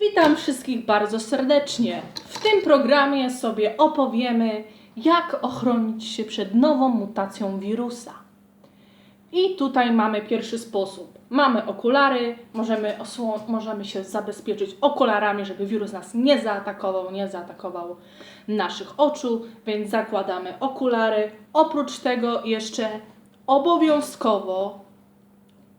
Witam wszystkich bardzo serdecznie. W tym programie sobie opowiemy, jak ochronić się przed nową mutacją wirusa. I tutaj mamy pierwszy sposób. Mamy okulary, możemy, możemy się zabezpieczyć okularami, żeby wirus nas nie zaatakował, nie zaatakował naszych oczu, więc zakładamy okulary. Oprócz tego jeszcze obowiązkowo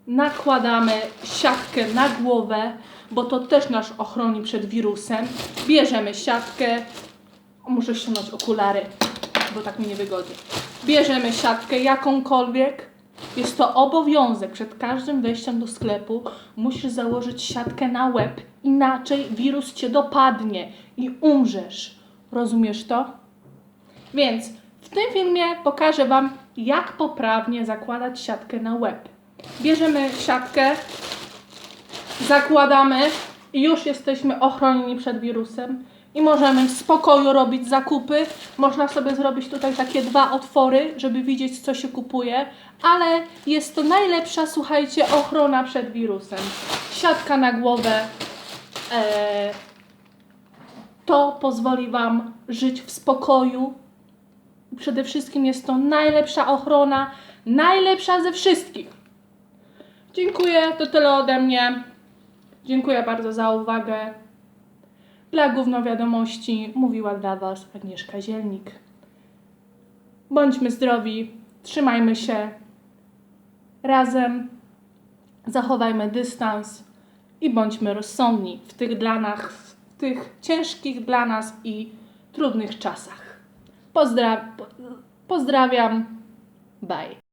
nakładamy siatkę na głowę, bo to też nas ochroni przed wirusem. Bierzemy siatkę, muszę ściągnąć okulary, bo tak mi niewygodnie. Bierzemy siatkę jakąkolwiek. Jest to obowiązek. Przed każdym wejściem do sklepu musisz założyć siatkę na łeb, inaczej wirus cię dopadnie i umrzesz. Rozumiesz to? Więc w tym filmie pokażę Wam, jak poprawnie zakładać siatkę na łeb. Bierzemy siatkę, zakładamy i już jesteśmy ochronieni przed wirusem i możemy w spokoju robić zakupy. Można sobie zrobić tutaj takie dwa otwory, żeby widzieć, co się kupuje, ale jest to najlepsza, słuchajcie, ochrona przed wirusem. Siatka na głowę. E, to pozwoli Wam żyć w spokoju. Przede wszystkim jest to najlepsza ochrona, najlepsza ze wszystkich. Dziękuję, to tyle ode mnie. Dziękuję bardzo za uwagę. Dla gówno wiadomości mówiła dla Was Agnieszka Zielnik. Bądźmy zdrowi, trzymajmy się razem, zachowajmy dystans i bądźmy rozsądni w tych dla nas, w tych ciężkich dla nas i trudnych czasach. Pozdra- pozdrawiam. Bye.